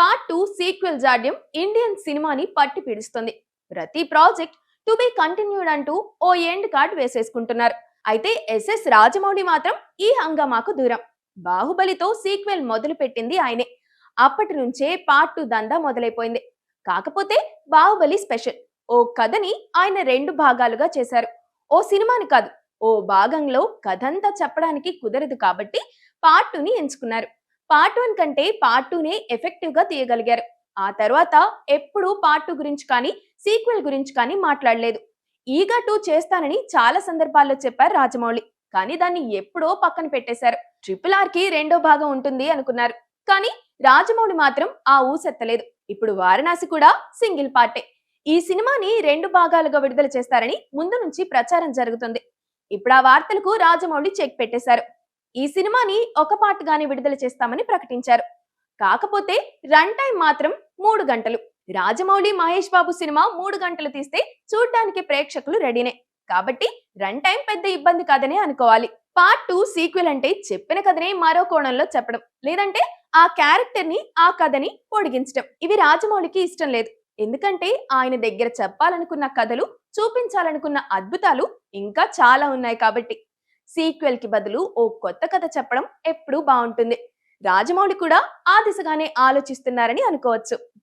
Part two sequel జాడ్యం Indian సినిమాని పట్టి పీడిస్తుంది. ప్రతి ప్రాజెక్ట్ టు బి కంటిన్యూడ్ అంటూ ఓ ఎండ్ కార్డ్ వేసేసుకుంటున్నారు. అయితే ఎస్ఎస్ రాజమౌళి మాత్రం ఈ హంగామాకు దూరం. బాహుబలితో సీక్వెల్ మొదలు పెట్టింది ఆయనే. అప్పటి నుంచే పార్ట్ టూ దందా మొదలైపోయింది. కాకపోతే బాహుబలి స్పెషల్ ఓ కథని ఆయన రెండు భాగాలుగా చేశారు. ఓ సినిమాని కాదు ఓ భాగంలో కథంతా చెప్పడానికి కుదరదు కాబట్టి పార్ట్ టూని ఎంచుకున్నారు. పార్ట్ వన్ కంటే పార్ట్ టూనే ఎఫెక్టివ్గా తీయగలిగారు. ఆ తర్వాత ఎప్పుడూ పార్ట్ టూ గురించి కానీ సీక్వెల్ గురించి కానీ మాట్లాడలేదు. ఈగా టూ చేస్తానని చాలా సందర్భాల్లో చెప్పారు రాజమౌళి. కానీ దాన్ని ఎప్పుడో పక్కన పెట్టేశారు. ట్రిపుల్ ఆర్కి రెండో భాగం ఉంటుంది అనుకున్నారు. కానీ రాజమౌళి మాత్రం ఆ ఊసెత్తలేదు ఇప్పుడు వారణాసి కూడా సింగిల్ పార్టే. ఈ సినిమాని రెండు భాగాలుగా విడుదల చేస్తారని ముందు నుంచి ప్రచారం జరుగుతుంది. ఇప్పుడు ఆ వార్తలకు రాజమౌళి చెక్ పెట్టేశారు. ఈ సినిమాని ఒక పార్ట్ విడుదల చేస్తామని ప్రకటించారు. కాకపోతే రన్ టైం మాత్రం మూడు గంటలు. రాజమౌళి మహేష్ బాబు సినిమా మూడు గంటలు తీస్తే చూడ్డానికి ప్రేక్షకులు రెడీనే. కాబట్టి రన్ టైం పెద్ద ఇబ్బంది కాదనే అనుకోవాలి. పార్ట్ టూ సీక్వెల్ అంటే చెప్పిన కథనే మరో కోణంలో చెప్పడం. లేదంటే ఆ క్యారెక్టర్ని ఆ కథని పొడిగించడం. ఇవి రాజమౌళికి ఇష్టం లేదు. ఎందుకంటే ఆయన దగ్గర చెప్పాలనుకున్న కథలు చూపించాలనుకున్న అద్భుతాలు ఇంకా చాలా ఉన్నాయి కాబట్టి. సీక్వెల్కి బదులు ఓ కొత్త కథ చెప్పడం ఎప్పుడూ బాగుంటుంది. రాజమౌళి కూడా ఆ దిశగానే ఆలోచిస్తున్నారని అనుకోవచ్చు.